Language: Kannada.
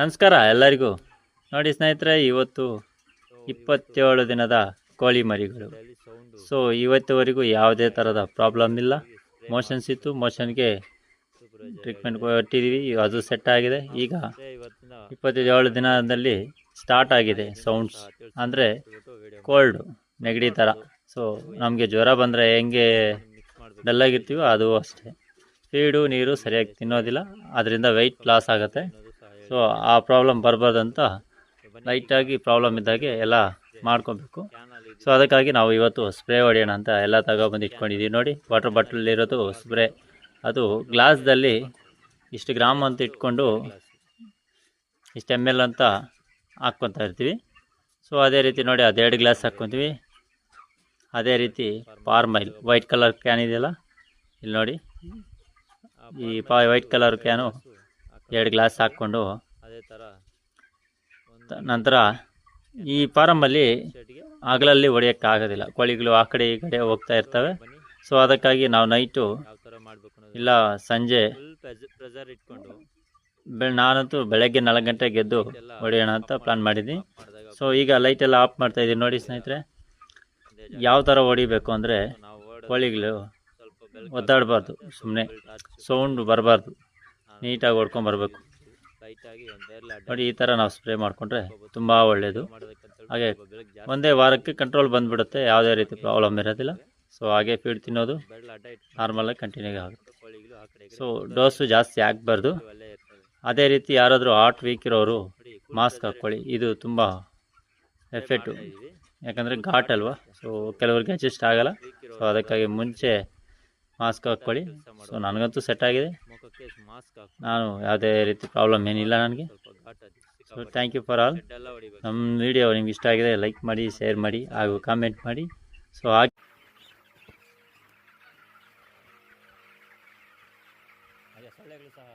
ನಮಸ್ಕಾರ ಎಲ್ಲರಿಗೂ. ನೋಡಿ ಸ್ನೇಹಿತರೆ, ಇವತ್ತು ಇಪ್ಪತ್ತೇಳು ದಿನದ ಕೋಳಿ ಮರಿಗಳು. ಸೊ ಇವತ್ತುವರೆಗೂ ಯಾವುದೇ ಥರದ ಪ್ರಾಬ್ಲಮ್ ಇಲ್ಲ. ಮೋಷನ್ಸ್ ಇತ್ತು. ಮೋಷನ್ಗೆ ಟ್ರೀಟ್ಮೆಂಟ್ ಕೊಟ್ಟಿದ್ದೀವಿ ಅದು ಸೆಟ್ ಆಗಿದೆ. ಈಗ ಇಪ್ಪತ್ತೇಳು ದಿನದಲ್ಲಿ ಸ್ಟಾರ್ಟ್ ಆಗಿದೆ ಸೌಂಡ್ಸ್ ಅಂದರೆ ಕೋಲ್ಡ್ ನೆಗಡಿ ಥರ ಸೊ ನಮಗೆ ಜ್ವರ ಬಂದರೆ ಹೆಂಗೆ ಡಲ್ಲಾಗಿರ್ತೀವೋ ಅದು ಅಷ್ಟೇ. ಫೀಡು ನೀರು ಸರಿಯಾಗಿ ತಿನ್ನೋದಿಲ್ಲ. ಅದರಿಂದ ವೆಯ್ಟ್ ಲಾಸ್ ಆಗುತ್ತೆ. ಸೊ ಆ ಪ್ರಾಬ್ಲಮ್ ಬರಬಾರ್ದಂತ ಲೈಟಾಗಿ ಪ್ರಾಬ್ಲಮ್ ಇದ್ದಾಗೆ ಎಲ್ಲ ಮಾಡ್ಕೊಬೇಕು. ಸೊ ಅದಕ್ಕಾಗಿ ನಾವು ಇವತ್ತು ಸ್ಪ್ರೇ ಹೊಡೆಯೋಣ ಅಂತ ಎಲ್ಲ ತಗೊಬಂದು ಇಟ್ಕೊಂಡಿದ್ದೀವಿ ನೋಡಿ ವಾಟರ್ ಬಾಟಲಲ್ಲಿರೋದು ಸ್ಪ್ರೇ ಅದು ಗ್ಲಾಸ್ದಲ್ಲಿ ಇಷ್ಟು ಗ್ರಾಮ್ ಅಂತ ಇಟ್ಕೊಂಡು ಇಷ್ಟು ಎಂ ಅಂತ ಹಾಕ್ಕೊತಾ ಇರ್ತೀವಿ. ಸೊ ಅದೇ ರೀತಿ ನೋಡಿ ಅದೆರಡು ಗ್ಲಾಸ್ ಹಾಕ್ಕೊತೀವಿ. ಅದೇ ರೀತಿ ಪಾರ್ಮೈಲ್ ವೈಟ್ ಕಲರ್ ಕ್ಯಾನ್ ಇದೆಯಲ್ಲ? ಇಲ್ಲಿ ನೋಡಿ. ಈ ಪಾ ವೈಟ್ ಕಲರ್ ಕ್ಯಾನು ಎರಡು ಗ್ಲಾಸ್ ಹಾಕ್ಕೊಂಡು ಅದೇ ತರ ನಂತರ ಈ ಫಾರಮಲ್ಲಿ ಹಗಲಲ್ಲಿ ಹೊಡೆಯೋಕ್ಕಾಗೋದಿಲ್ಲ. ಕೋಳಿಗಳು ಆ ಕಡೆ ಈ ಕಡೆ ಹೋಗ್ತಾ ಇರ್ತವೆ. ಸೊ ಅದಕ್ಕಾಗಿ ನಾವು ನೈಟು ಇಲ್ಲ ಸಂಜೆ ಇಟ್ಕೊಂಡು ಬೆ ನಾನಂತೂ ಬೆಳಗ್ಗೆ ನಾಲ್ಕು ಗಂಟೆಗೆ ಗೆದ್ದು ಹೊಡೆಯೋಣ ಅಂತ ಪ್ಲಾನ್ ಮಾಡಿದ್ದೀನಿ. ಸೊ ಈಗ ಎಲ್ಲ ಆಫ್ ಮಾಡ್ತಾ ಇದ್ದೀನಿ. ನೋಡಿ ಸ್ನೇಹಿತರೆ ಯಾವ ಥರ ಹೊಡಿಬೇಕು ಅಂದರೆ ಕೋಳಿಗಳು ಒದ್ದಾಡಬಾರ್ದು ಸುಮ್ಮನೆ ಸೌಂಡ್ ಬರಬಾರ್ದು. ನೀಟಾಗಿ ಹೊಡ್ಕೊಂಡು ನೋಡಿ ಈ ಥರ ನಾವು ಸ್ಪ್ರೇ ಮಾಡಿಕೊಂಡ್ರೆ ತುಂಬ ಒಳ್ಳೆಯದು. ಹಾಗೆ ಒಂದೇ ವಾರಕ್ಕೆ ಕಂಟ್ರೋಲ್ ಬಂದುಬಿಡುತ್ತೆ. ಯಾವುದೇ ರೀತಿ ಪ್ರಾಬ್ಲಮ್ ಇರೋದಿಲ್ಲ. ಸೊ ಹಾಗೆ ಫೀಡ್ ತಿನ್ನೋದು ನಾರ್ಮಲಾಗಿ ಕಂಟಿನ್ಯೂ ಆಗುತ್ತೆ. ಸೊ ಡೋಸು ಜಾಸ್ತಿ ಆಗಬಾರ್ದು. ಅದೇ ರೀತಿ ಯಾರಾದರೂ ಹಾರ್ಟ್ ವೀಕ್ ಇರೋರು ಮಾಸ್ಕ್ ಹಾಕ್ಕೊಳ್ಳಿ. ಇದು ತುಂಬ ಎಫೆಕ್ಟು ಯಾಕಂದರೆ ಘಾಟ್ ಅಲ್ವಾ? ಸೊ ಕೆಲವ್ರಿಗೆ ಅಡ್ಜಸ್ಟ್ ಆಗಲ್ಲ. ಸೊ ಅದಕ್ಕಾಗಿ ಮುಂಚೆ ಮಾಸ್ಕ್ ಹಾಕ್ಕೊಳ್ಳಿ. ಸೊ ನನಗಂತೂ ಸೆಟ್ ಆಗಿದೆ. ನಾನು ಯಾವುದೇ ರೀತಿ ಪ್ರಾಬ್ಲಮ್ ಏನಿಲ್ಲ ನನಗೆ. So thank you for all ನಮ್ಮ ವಿಡಿಯೋ ನಿಮ್ಗೆ ಇಷ್ಟ ಆಗಿದೆ ಲೈಕ್ ಮಾಡಿ ಶೇರ್ ಮಾಡಿ ಹಾಗೂ ಕಾಮೆಂಟ್ ಮಾಡಿ. ಸೊ ಹಾಗೆ ಸಹ